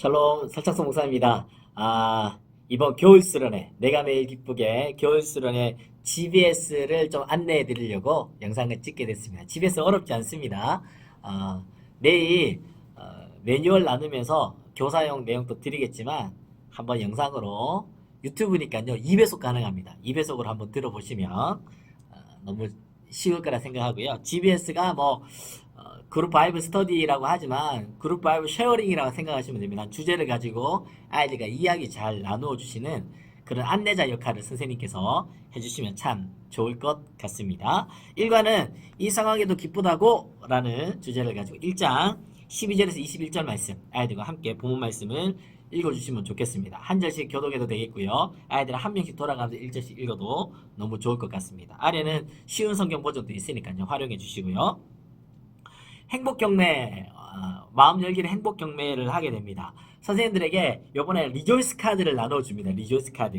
샬롬 설창성 목사입니다. 아 이번 겨울 수련회 내가 매일 기쁘게 겨울 수련회 GBS를 좀 안내해 드리려고 영상을 찍게 됐습니다. GBS 어렵지 않습니다. 아, 내일 어, 매뉴얼 나누면서 교사용 내용도 드리겠지만 한번 영상으로 유튜브니까요 2배속 가능합니다. 2배속으로 한번 들어보시면 어, 너무 쉬울 거라 생각하고요. GBS가 뭐 어, 그룹 바이블 스터디라고 하지만 그룹 바이블 쉐어링이라고 생각하시면 됩니다. 주제를 가지고 아이들과 이야기 잘 나누어 주시는 그런 안내자 역할을 선생님께서 해주시면 참 좋을 것 같습니다. 1과는 이 상황에도 기쁘다고 라는 주제를 가지고 1장 12절에서 21절 말씀 아이들과 함께 본문 말씀을 읽어주시면 좋겠습니다. 한 절씩 교독해도 되겠고요. 아이들 한 명씩 돌아가면서 1절씩 읽어도 너무 좋을 것 같습니다. 아래는 쉬운 성경 버전도 있으니까요. 활용해 주시고요. 행복 경매 어, 마음 열기를 행복 경매를 하게 됩니다. 선생님들에게 요번에 리조이스 카드를 나눠 줍니다. 리조이스 카드.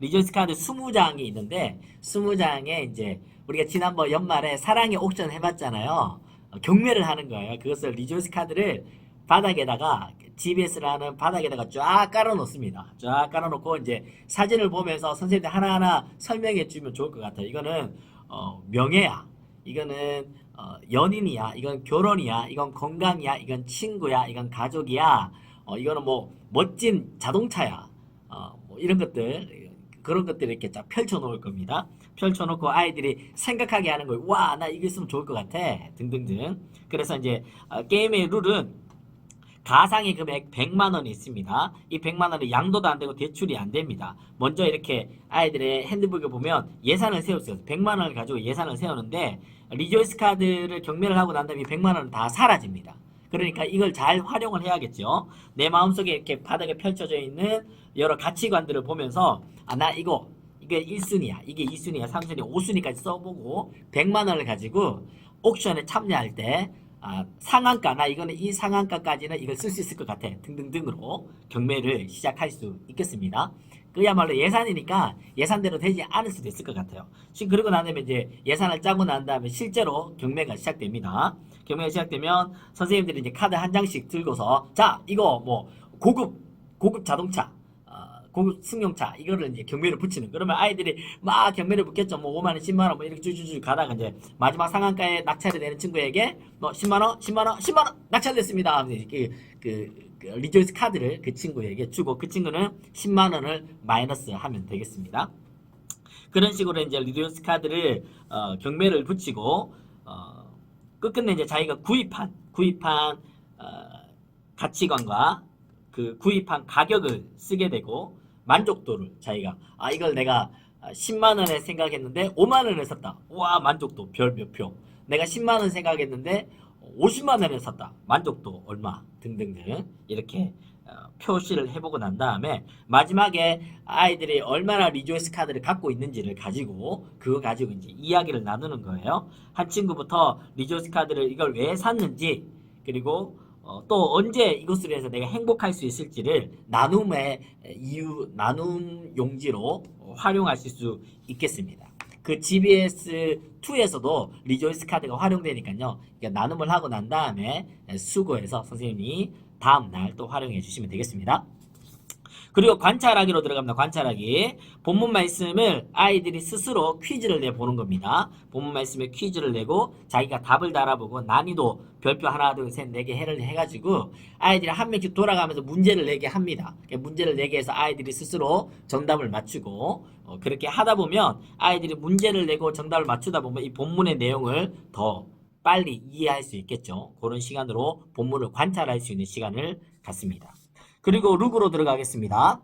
리조이스 카드 20장이 있는데 20장에 이제 우리가 지난번 연말에 사랑의 옥션 해 봤잖아요. 어, 경매를 하는 거예요. 그것을 리조이스 카드를 바닥에다가 GBS라는 바닥에다가 쫙 깔아 놓습니다. 쫙 깔아 놓고 이제 사진을 보면서 선생님들 하나하나 설명해 주면 좋을 것 같아요. 이거는 어, 명예야. 이거는 어, 연인이야, 이건 결혼이야, 이건 건강이야, 이건 친구야, 이건 가족이야, 어, 이거는 뭐 멋진 자동차야, 어, 뭐 이런 것들 그런 것들을 이렇게 쫙 펼쳐 놓을 겁니다. 펼쳐 놓고 아이들이 생각하게 하는 거예요. 와, 나 이거 있으면 좋을 것 같아, 등등등. 그래서 이제 어, 게임의 룰은 가상의 금액 100만 원이 있습니다. 이 100만 원은 양도도 안 되고 대출이 안 됩니다. 먼저 이렇게 아이들의 핸드북에 보면 예산을 있어요. 100만 원을 가지고 예산을 세우는데 리조이스 카드를 경매를 하고 난 다음에 100만 원은 다 사라집니다. 그러니까 이걸 잘 활용을 해야겠죠. 내 마음속에 이렇게 바닥에 펼쳐져 있는 여러 가치관들을 보면서 아 나 이거 이게 1순위야. 이게 2순위야. 3순위, 5순위까지 써보고 100만 원을 가지고 옥션에 참여할 때 아, 상한가, 나 이거는 이 상한가까지는 이걸 쓸 수 있을 것 같아. 등등등으로 경매를 시작할 수 있겠습니다. 그야말로 예산이니까 예산대로 되지 않을 수도 있을 것 같아요. 그러고 난 다음에 이제 예산을 짜고 난 다음에 실제로 경매가 시작됩니다. 경매가 시작되면 선생님들이 이제 카드 한 장씩 들고서 자, 이거 뭐 고급, 고급 자동차, 어, 고급 승용차 이거를 이제 경매를 붙이는. 그러면 아이들이 막 경매를 붙겠죠. 뭐 5만 원 10만 원 뭐 이렇게 쭉쭉쭉 가다가 이제 마지막 상한가에 낙찰이 되는 친구에게 뭐 10만 원 10만 원 10만 원 낙찰됐습니다. 그, 그, 그 리조이스 카드를 그 친구에게 주고 그 친구는 10만 원을 마이너스 하면 되겠습니다. 그런 식으로 이제 리조이스 카드를 어, 경매를 붙이고 어, 끝끝내 이제 자기가 구입한 구입한 어, 가치관과 그 구입한 가격을 쓰게 되고 만족도를 자기가 아 이걸 내가 10만 원에 생각했는데 5만 원에 샀다. 와 만족도 별 몇 표. 내가 10만 원 생각했는데 50만 원에 샀다. 만족도 얼마 등등등 이렇게 어, 표시를 해보고 난 다음에 마지막에 아이들이 얼마나 리조이스 카드를 갖고 있는지를 가지고 그거 가지고 이제 이야기를 나누는 거예요. 한 친구부터 리조이스 카드를 이걸 왜 샀는지 그리고 어, 또 언제 이것으로 해서 내가 행복할 수 있을지를 나눔의 이유, 나눔 용지로 활용하실 수 있겠습니다. 그 GBS2에서도 리조이스 카드가 활용되니까요. 그러니까 나눔을 하고 난 다음에 수고해서 선생님이 다음 날 또 활용해 주시면 되겠습니다. 그리고 관찰하기로 들어갑니다. 관찰하기. 본문 말씀을 아이들이 스스로 퀴즈를 내보는 겁니다. 본문 말씀에 퀴즈를 내고 자기가 답을 달아보고 난이도 별표 하나, 둘, 셋, 네 개 해를 해가지고 아이들이 한 명씩 돌아가면서 문제를 내게 합니다. 문제를 내게 해서 아이들이 스스로 정답을 맞추고 어, 그렇게 하다 보면 아이들이 문제를 내고 정답을 맞추다 보면 이 본문의 내용을 더 빨리 이해할 수 있겠죠. 그런 시간으로 본문을 관찰할 수 있는 시간을 갖습니다. 그리고 룩으로 들어가겠습니다.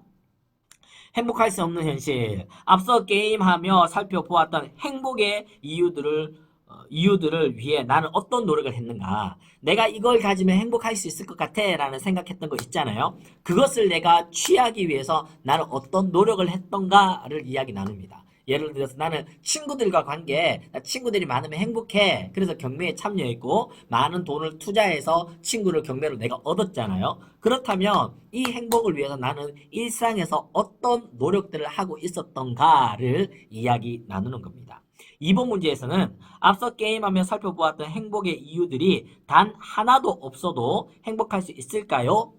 행복할 수 없는 현실. 앞서 게임하며 살펴보았던 행복의 이유들을 어, 이유들을 위해 나는 어떤 노력을 했는가? 내가 이걸 가지면 행복할 수 있을 것 같아 라는 생각했던 거 있잖아요. 그것을 내가 취하기 위해서 나는 어떤 노력을 했던가를 이야기 나눕니다. 예를 들어서 나는 친구들과 관계, 나 친구들이 많으면 행복해. 그래서 경매에 참여했고, 많은 돈을 투자해서 친구를 경매로 내가 얻었잖아요. 그렇다면 이 행복을 위해서 나는 일상에서 어떤 노력들을 하고 있었던가를 이야기 나누는 겁니다. 이번 문제에서는 앞서 게임하며 살펴보았던 행복의 이유들이 단 하나도 없어도 행복할 수 있을까요?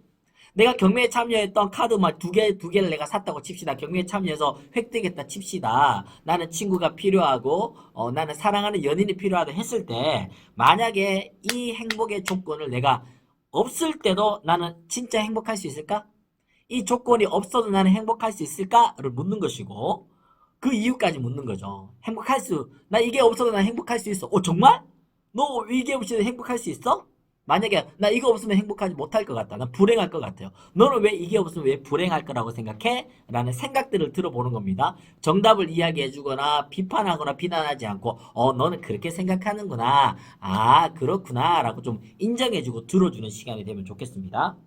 내가 경매에 참여했던 카드 막두 개, 두 개를 내가 샀다고 칩시다. 경매에 참여해서 획득했다 칩시다. 나는 친구가 필요하고, 어, 나는 사랑하는 연인이 필요하다 했을 때, 만약에 이 행복의 조건을 내가 없을 때도 나는 진짜 행복할 수 있을까? 이 조건이 없어도 나는 행복할 수 있을까?를 묻는 것이고, 그 이유까지 묻는 거죠. 행복할 수, 나 이게 없어도 난 행복할 수 있어. 어, 정말? 너 이게 없이도 행복할 수 있어? 만약에 나 이거 없으면 행복하지 못할 것 같다. 난 불행할 것 같아요. 너는 왜 이게 없으면 왜 불행할 거라고 생각해? 라는 생각들을 들어보는 겁니다. 정답을 이야기해 주거나 비판하거나 비난하지 않고 어 너는 그렇게 생각하는구나. 아 그렇구나 라고 좀 인정해 주고 들어주는 시간이 되면 좋겠습니다.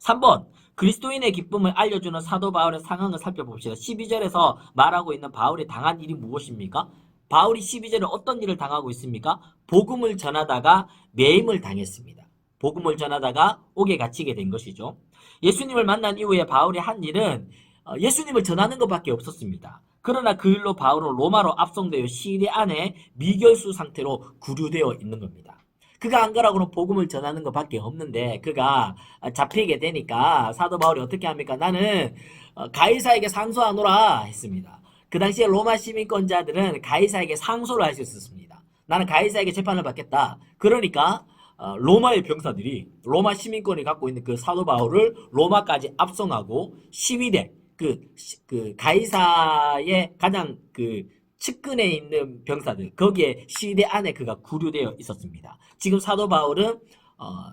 3번 그리스도인의 기쁨을 알려주는 사도 바울의 상황을 살펴봅시다. 12절에서 말하고 있는 바울이 당한 일이 무엇입니까? 바울이 12절에 어떤 일을 당하고 있습니까? 복음을 전하다가 매임을 당했습니다. 복음을 전하다가 옥에 갇히게 된 것이죠. 예수님을 만난 이후에 바울이 한 일은 어, 예수님을 전하는 것밖에 없었습니다. 그러나 그 일로 바울은 로마로 압송되어 시리 안에 미결수 상태로 구류되어 있는 겁니다. 그가 안 가라고는 복음을 전하는 것밖에 없는데 그가 잡히게 되니까 사도 바울이 어떻게 합니까? 나는 어, 가이사에게 상소하노라 했습니다. 그 당시에 로마 시민권자들은 가이사에게 상소를 할 수 있었습니다. 나는 가이사에게 재판을 받겠다. 그러니까 어, 로마의 병사들이 로마 시민권이 갖고 있는 그 사도 바울을 로마까지 압송하고 시위대 그, 시- 그 가이사의 가장 그 측근에 있는 병사들 거기에 시위대 안에 그가 구류되어 있었습니다. 지금 사도 바울은 어,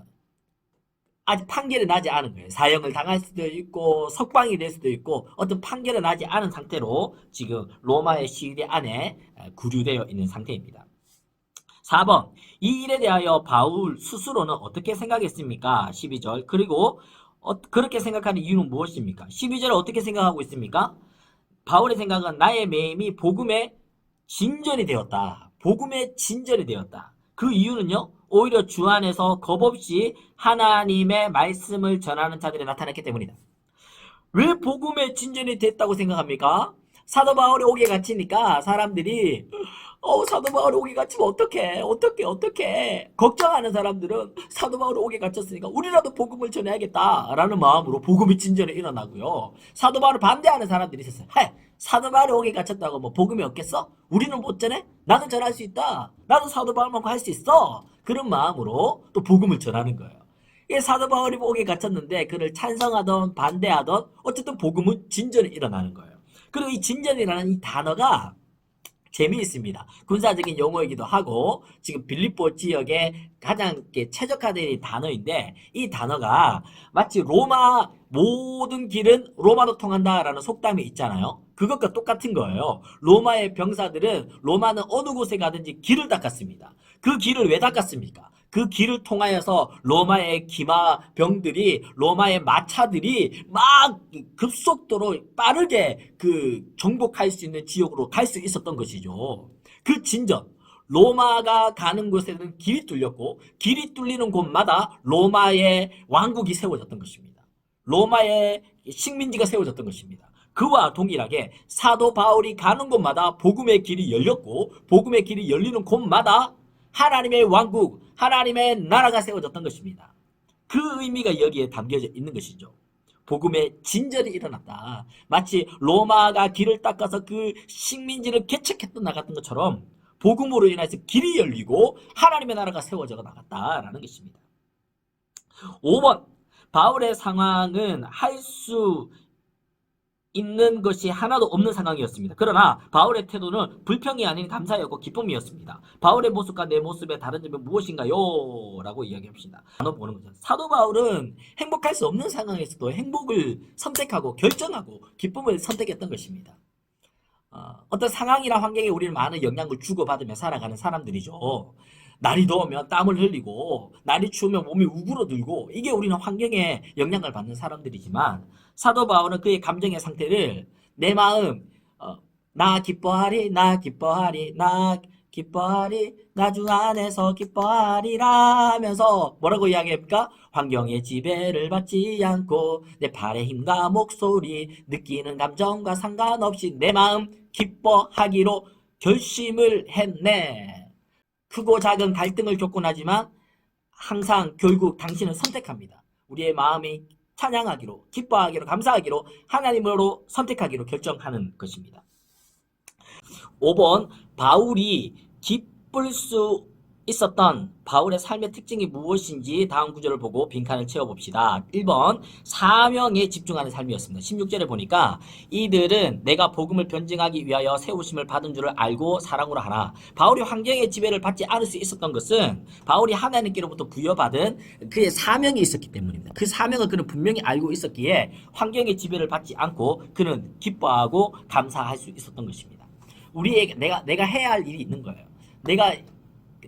아직 판결이 나지 않은 거예요. 사형을 당할 수도 있고 석방이 될 수도 있고 어떤 판결이 나지 않은 상태로 지금 로마의 시위대 안에 어, 구류되어 있는 상태입니다. 4번 이 일에 대하여 바울 스스로는 어떻게 생각했습니까? 12절 그리고 어, 그렇게 생각하는 이유는 무엇입니까? 12절에 어떻게 생각하고 있습니까? 바울의 생각은 나의 매임이 복음의 진전이 되었다. 복음의 진전이 되었다. 그 이유는요, 오히려 주 안에서 겁없이 하나님의 말씀을 전하는 자들이 나타났기 때문이다. 왜 복음의 진전이 됐다고 생각합니까? 사도 바울이 오게 갇히니까 사람들이 어 사도 바울이 오게 갇히면 어떡해? 어떡해? 어떡해? 걱정하는 사람들은 사도 바울이 오게 갇혔으니까 우리라도 복음을 전해야겠다라는 마음으로 복음의 진전이 일어나고요. 사도 바울을 반대하는 사람들이 있었어요. 하 사도 바울이 오게 갇혔다고 뭐 복음이 없겠어? 우리는 못 전해? 나도 전할 수 있다 나도 사도 바울만큼 할 수 있어 그런 마음으로 또 복음을 전하는 거예요 이 사도 바울이 오게 갇혔는데 그를 찬성하던 반대하던 어쨌든 복음은 진전이 일어나는 거예요 그리고 이 진전이라는 이 단어가 재미있습니다. 군사적인 용어이기도 하고 지금 빌립보 지역에 가장 최적화된 이 단어인데 이 단어가 마치 로마 모든 길은 로마로 통한다라는 속담이 있잖아요. 그것과 똑같은 거예요. 로마의 병사들은 로마는 어느 곳에 가든지 길을 닦았습니다. 그 길을 왜 닦았습니까? 그 길을 통하여서 로마의 기마병들이 로마의 마차들이 막 급속도로 빠르게 그 정복할 수 있는 지역으로 갈 수 있었던 것이죠. 그 진전 로마가 가는 곳에는 길이 뚫렸고 길이 뚫리는 곳마다 로마의 왕국이 세워졌던 것입니다. 로마의 식민지가 세워졌던 것입니다. 그와 동일하게 사도 바울이 가는 곳마다 복음의 길이 열렸고 복음의 길이 열리는 곳마다 하나님의 왕국, 하나님의 나라가 세워졌던 것입니다. 그 의미가 여기에 담겨져 있는 것이죠. 복음의 진전이 일어났다. 마치 로마가 길을 닦아서 그 식민지를 개척했던 나갔던 것처럼 복음으로 인해서 길이 열리고 하나님의 나라가 세워져 나갔다라는 것입니다. 5번 바울의 상황은 할 수 있는 것이 하나도 없는 상황이었습니다. 그러나 바울의 태도는 불평이 아닌 감사였고 기쁨이었습니다. 바울의 모습과 내 모습의 다른 점은 무엇인가요? 라고 이야기합시다. 나눠 보는 거죠. 사도 바울은 행복할 수 없는 상황에서도 행복을 선택하고 결정하고 기쁨을 선택했던 것입니다. 어, 어떤 상황이나 환경에 우리는 많은 영향을 주고받으며 살아가는 사람들이죠. 날이 더우면 땀을 흘리고 날이 추우면 몸이 우그러들고 이게 우리는 환경에 영향을 받는 사람들이지만 사도 바울은 그의 감정의 상태를 내 마음 어, 나 기뻐하리 나 기뻐하리 나 기뻐하리 나 주 안에서 기뻐하리라 하면서 뭐라고 이야기합니까? 환경의 지배를 받지 않고 내 발의 힘과 목소리 느끼는 감정과 상관없이 내 마음 기뻐하기로 결심을 했네. 크고 작은 갈등을 겪곤 하지만 항상 결국 당신은 선택합니다. 우리의 마음이 찬양하기로, 기뻐하기로, 감사하기로, 하나님으로 선택하기로 결정하는 것입니다. 5번 바울이 기쁠 수 있었던 바울의 삶의 특징이 무엇인지 다음 구절을 보고 빈칸을 채워봅시다. 1번 사명에 집중하는 삶이었습니다. 16절에 보니까 이들은 내가 복음을 변증하기 위하여 세우심을 받은 줄을 알고 사랑으로 하나 바울이 환경의 지배를 받지 않을 수 있었던 것은 바울이 하나님께로부터 부여받은 그의 사명이 있었기 때문입니다. 그 사명을 그는 분명히 알고 있었기에 환경의 지배를 받지 않고 그는 기뻐하고 감사할 수 있었던 것입니다. 우리에게 내가 내가 해야 할 일이 있는 거예요. 내가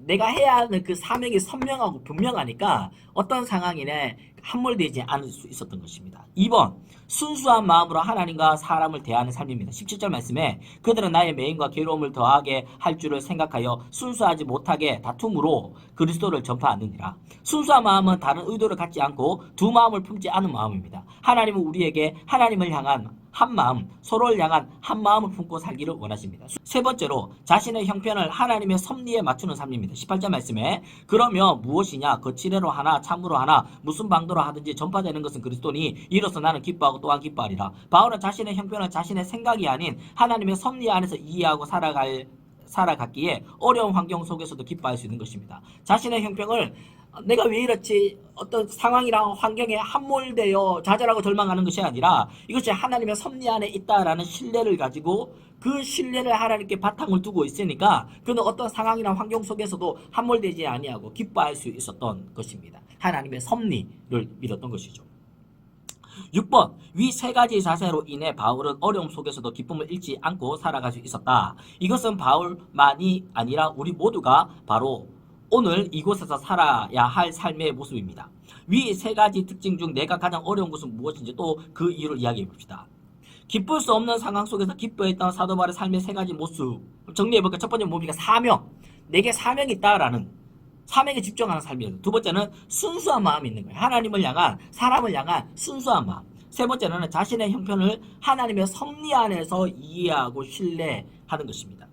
내가 해야 하는 그 사명이 선명하고 분명하니까 어떤 상황이나 함몰되지 않을 수 있었던 것입니다. 2번 순수한 마음으로 하나님과 사람을 대하는 삶입니다. 17절 말씀에 그들은 나의 매임과 괴로움을 더하게 할 줄을 생각하여 순수하지 못하게 다툼으로 그리스도를 전파하느니라. 순수한 마음은 다른 의도를 갖지 않고 두 마음을 품지 않은 마음입니다. 하나님은 우리에게 하나님을 향한 한 마음, 서로를 향한 한 마음을 품고 살기를 원하십니다. 세 번째로 자신의 형편을 하나님의 섭리에 맞추는 삶입니다. 18절 말씀에 그러면 무엇이냐 거칠애로 하나 참으로 하나 무슨 방도 로 하든지 전파되는 것은 그리스도니 이로써 나는 기뻐하고 또한 기뻐하리라. 바울은 자신의 형편을 자신의 생각이 아닌 하나님의 섭리 안에서 이해하고 살아갈 살아갔기에 어려운 환경 속에서도 기뻐할 수 있는 것입니다. 자신의 형편을 내가 왜 이렇지 어떤 상황이랑 환경에 함몰되어 좌절하고 절망하는 것이 아니라 이것이 하나님의 섭리 안에 있다라는 신뢰를 가지고 그 신뢰를 하나님께 바탕을 두고 있으니까 그는 어떤 상황이나 환경 속에서도 함몰되지 아니하고 기뻐할 수 있었던 것입니다. 하나님의 섭리를 믿었던 것이죠. 6번 위 세 가지 자세로 인해 바울은 어려움 속에서도 기쁨을 잃지 않고 살아갈 수 있었다. 이것은 바울만이 아니라 우리 모두가 바로 오늘 이곳에서 살아야 할 삶의 모습입니다. 위 세 가지 특징 중 내가 가장 어려운 것은 무엇인지 또 그 이유를 이야기해 봅시다. 기쁠 수 없는 상황 속에서 기뻐했던 사도 바울의 삶의 세 가지 모습 정리해 볼까? 첫 번째 뭡니까? 사명. 내게 사명이 있다라는 사명에 집중하는 삶이에요. 두 번째는 순수한 마음이 있는 거예요. 하나님을 향한 사람을 향한 순수한 마음. 세 번째는 자신의 형편을 하나님의 섭리 안에서 이해하고 신뢰하는 것입니다.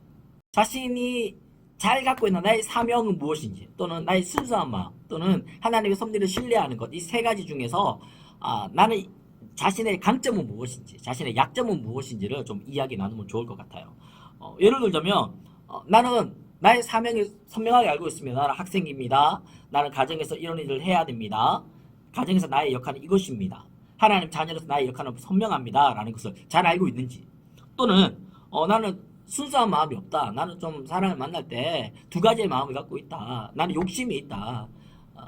자신이 잘 갖고 있는 나의 사명은 무엇인지 또는 나의 순수한 마음 또는 하나님의 섭리를 신뢰하는 것 이 세 가지 중에서 아, 나는 자신의 강점은 무엇인지 자신의 약점은 무엇인지를 좀 이야기 나누면 좋을 것 같아요. 어, 예를 들자면 어, 나는 나의 사명을 선명하게 알고 있습니다. 나는 학생입니다. 나는 가정에서 이런 일을 해야 됩니다. 가정에서 나의 역할은 이것입니다. 하나님 자녀로서 나의 역할은 선명합니다. 라는 것을 잘 알고 있는지 또는 어, 나는 순수한 마음이 없다. 나는 좀 사람을 만날 때 두 가지의 마음을 갖고 있다. 나는 욕심이 있다. 어,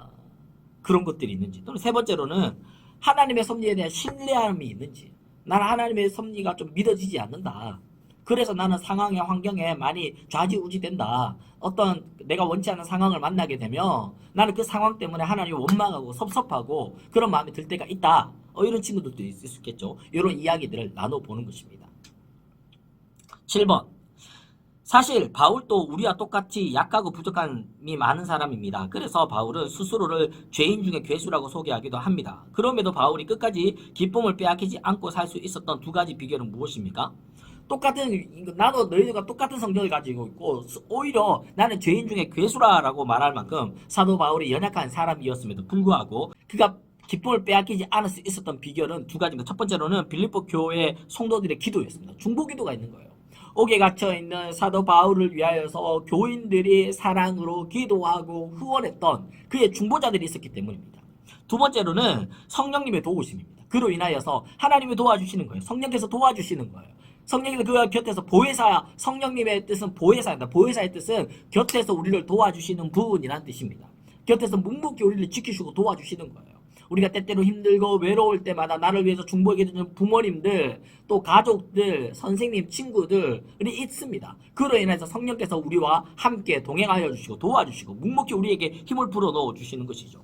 그런 것들이 있는지 또는 세 번째로는 하나님의 섭리에 대한 신뢰함이 있는지 나는 하나님의 섭리가 좀 믿어지지 않는다. 그래서 나는 상황에 환경에 많이 좌지우지된다. 어떤 내가 원치 않는 상황을 만나게 되면 나는 그 상황 때문에 하나님을 원망하고 섭섭하고 그런 마음이 들 때가 있다. 어, 이런 친구들도 있을 수 있겠죠. 이런 이야기들을 나눠보는 것입니다. 7번. 사실 바울도 우리와 똑같이 약하고 부족함이 많은 사람입니다. 그래서 바울은 스스로를 죄인 중에 괴수라고 소개하기도 합니다. 그럼에도 바울이 끝까지 기쁨을 빼앗기지 않고 살 수 있었던 두 가지 비결은 무엇입니까? 똑같은 나도 너희들과 똑같은 성격을 가지고 있고 오히려 나는 죄인 중에 괴수라라고 말할 만큼 사도 바울이 연약한 사람이었음에도 불구하고 그가 기쁨을 빼앗기지 않을 수 있었던 비결은 두 가지입니다. 첫 번째로는 빌립보 교회 성도들의 기도였습니다. 중보 기도가 있는 거예요. 옥에 갇혀 있는 사도 바울을 위하여서 교인들이 사랑으로 기도하고 후원했던 그의 중보자들이 있었기 때문입니다. 두 번째로는 성령님의 도우심입니다. 그로 인하여서 하나님이 도와주시는 거예요. 성령께서 도와주시는 거예요. 성령님이 그 곁에서 보혜사, 성령님의 뜻은 보혜사입니다. 보혜사의 뜻은 곁에서 우리를 도와주시는 분이라는 뜻입니다. 곁에서 묵묵히 우리를 지키시고 도와주시는 거예요. 우리가 때때로 힘들고 외로울 때마다 나를 위해서 중보하게 되는 부모님들, 또 가족들, 선생님, 친구들이 있습니다. 그로 인해서 성령께서 우리와 함께 동행하여 주시고 도와주시고 묵묵히 우리에게 힘을 불어 넣어 주시는 것이죠.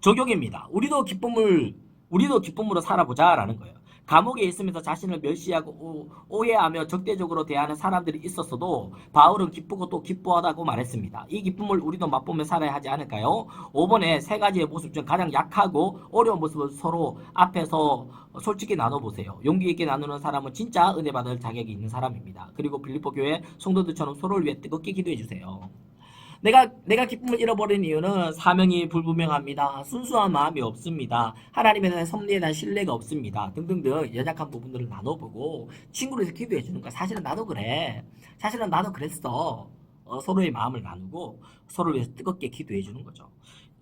적용입니다. 우리도 기쁨을 우리도 기쁨으로 살아보자 라는 거예요. 감옥에 있으면서 자신을 멸시하고 오, 해하며 적대적으로 대하는 사람들이 있었어도 바울은 기쁘고 또 기뻐하다고 말했습니다. 이 기쁨을 우리도 맛보며 살아야 하지 않을까요? 5번에 세 가지의 모습 중 가장 약하고 어려운 모습을 서로 앞에서 솔직히 나눠보세요. 용기 있게 나누는 사람은 진짜 은혜 받을 자격이 있는 사람입니다. 그리고 빌립보 교회 성도들처럼 서로를 위해 뜨겁게 기도해 주세요. 내가 내가 기쁨을 잃어버린 이유는 사명이 불분명합니다. 순수한 마음이 없습니다. 하나님에 대한 섭리에 대한 신뢰가 없습니다. 등등등 연약한 부분들을 나눠보고 친구로서 기도해 주는 거야. 사실은 나도 그래. 사실은 나도 그랬어. 어, 서로의 마음을 나누고 서로를 위해서 뜨겁게 기도해 주는 거죠.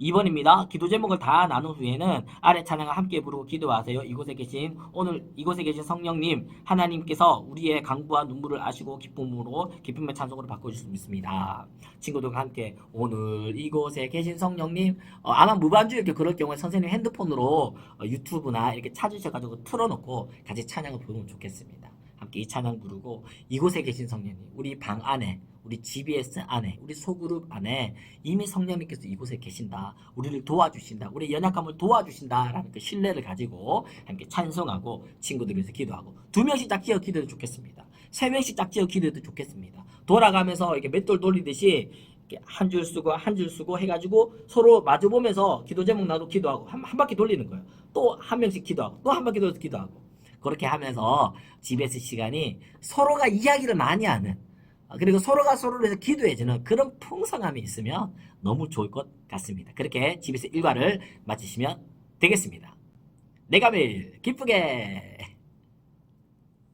2번입니다. 기도 제목을 다 나눈 후에는 아래 찬양을 함께 부르고 기도하세요. 이곳에 계신 오늘 이곳에 계신 성령님 하나님께서 우리의 강구와 눈물을 아시고 기쁨으로 기쁨의 찬송으로 바꿔주실 수 있습니다. 친구들과 함께 오늘 이곳에 계신 성령님 어, 아마 무반주 이렇게 그럴 경우에 선생님 핸드폰으로 어, 유튜브나 이렇게 찾으셔가지고 틀어놓고 같이 찬양을 부르면 좋겠습니다. 함께 이 찬양 부르고 이곳에 계신 성령님 우리 방 안에 우리 GBS 안에 우리 소그룹 안에 이미 성령님께서 이곳에 계신다. 우리를 도와주신다. 우리 연약함을 도와주신다라는 그 신뢰를 가지고 함께 찬송하고 친구들 위해서 기도하고 두 명씩 짝지어 기도해도 좋겠습니다. 세 명씩 짝지어 기도해도 좋겠습니다. 돌아가면서 이렇게 맷돌 돌리듯이 한 줄 쓰고 한 줄 쓰고 해가지고 서로 마주 보면서 기도 제목 나도 기도하고 한, 한 바퀴 돌리는 거예요. 또 한 명씩 기도하고 또 한 바퀴 돌려서 기도하고 그렇게 하면서 GBS 시간이 서로가 이야기를 많이 하는 어, 그리고 서로가 서로를 위해서 기도해주는 그런 풍성함이 있으면 너무 좋을 것 같습니다. 그렇게 GBS 일과를 마치시면 되겠습니다. 내가 매일 기쁘게